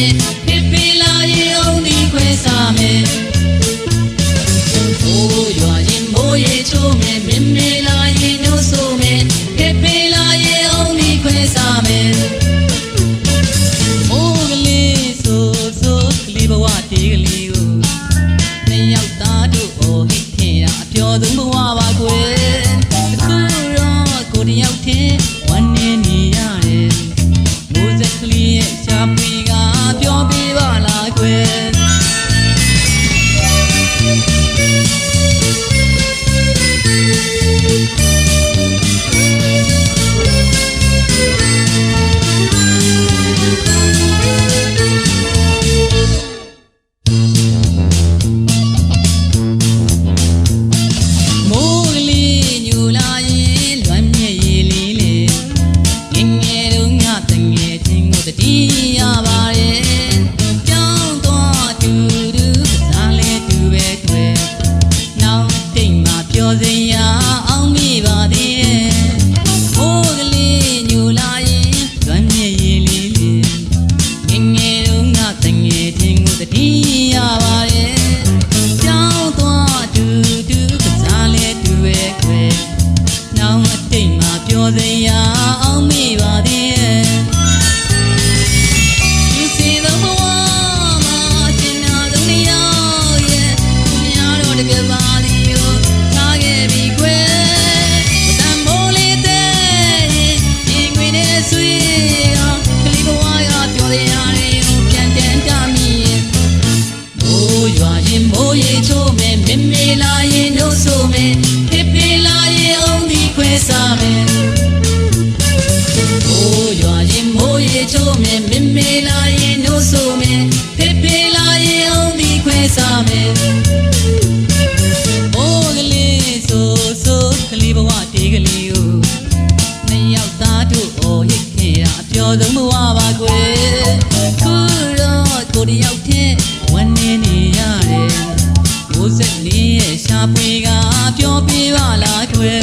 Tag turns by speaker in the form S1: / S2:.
S1: it. စားမယ်။မိုးရွာရင်မိုးရေချိုးမယ်မင်းမေလာရင်နှိုးဆိုမယ်ဖေဖေလာရင်အောင်ဒီခွဲစားမယ်။အိုးကလေးဆိုဆိုကလေးဘဝတေးကလေးကိုနှစ်ယောက်သားတို့အော်ရစ်ခဲ့တာအပျော်ဆုံးဘဝပါကွယ်။ခုတော့ကိုတယောက်တည်းဝန်းနေနေရတယ်။ဘိုးဆက်လေးရဲ့ရှားပွေကပြောပြပါလားကွယ်